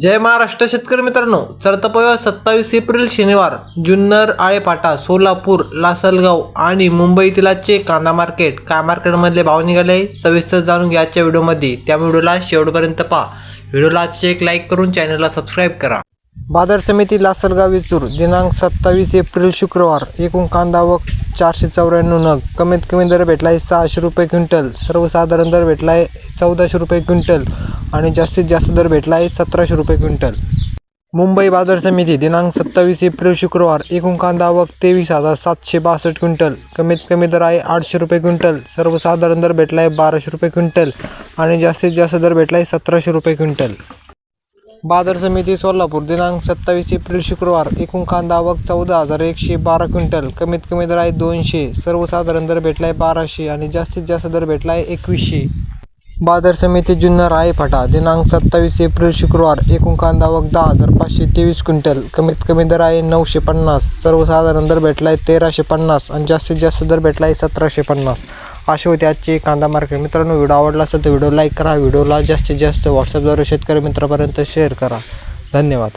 जय महाराष्ट्र शेतकरी मित्रांनो. चरतपय सत्तावीस एप्रिल शनिवार जुन्नर आळेपाटा सोलापूर लासलगाव आणि मुंबईतील आजचे कांदा मार्केट. काय मार्केटमधले भाव निघाले आहे? सविस्तर जाणून घ्या आजच्या व्हिडिओमध्ये. त्या व्हिडिओला शेवटपर्यंत पहा. व्हिडिओला एक लाईक करून चॅनलला सबस्क्राईब करा. बाजार समिती लासलगाव विचूर. दिनांक सत्तावीस एप्रिल शुक्रवार एकूण कांदा व चारशे चौऱ्याण्णव नग. कमीत कमी दर भेटला आहे सहाशे रुपये क्विंटल. सर्वसाधारण दर भेटला आहे चौदाशे रुपये क्विंटल. आणि जास्तीत जास्त दर भेटला आहे सतराशे रुपये क्विंटल. मुंबई बाजार समिती दिनांक सत्तावीस एप्रिल शुक्रवार एकूण कांदा आवक तेवीस हजार सातशे बासष्ट क्विंटल. कमीत कमी दर आहे आठशे रुपये क्विंटल. सर्वसाधारण दर भेटला आहे बाराशे रुपये क्विंटल आणि जास्तीत जास्त दर भेटला आहे सतराशे रुपये क्विंटल. बाजार समिती सोलापूर दिनांक सत्तावीस एप्रिल शुक्रवार एकूण कांदा आवक चौदा हजार एकशे बारा क्विंटल. कमीत कमी दर आहे दोनशे. सर्वसाधारण दर भेटला आहे बाराशे आणि जास्तीत जास्त दर भेटला आहे एकवीसशे. बाजार समिती जुन्नर आहे फाटा. दिनांक सत्तावीस एप्रिल शुक्रवार एकूण कांदा आवक दहा हजार पाचशे तेवीस क्विंटल. कमीत कमी दर आहे नऊशे पन्नास. सर्वसाधारण दर भेटला आहे तेराशे पन्नास आणि जास्तीत जास्त दर भेटला आहे सतराशे पन्नास. असे होते आजचे कांदा मार्केट. मित्रांनो व्हिडिओ आवडला असेल तर व्हिडिओ लाईक करा. व्हिडिओला जास्तीत जास्त व्हॉट्सअपद्वारे शेतकरी मित्रापर्यंत शेअर करा. धन्यवाद.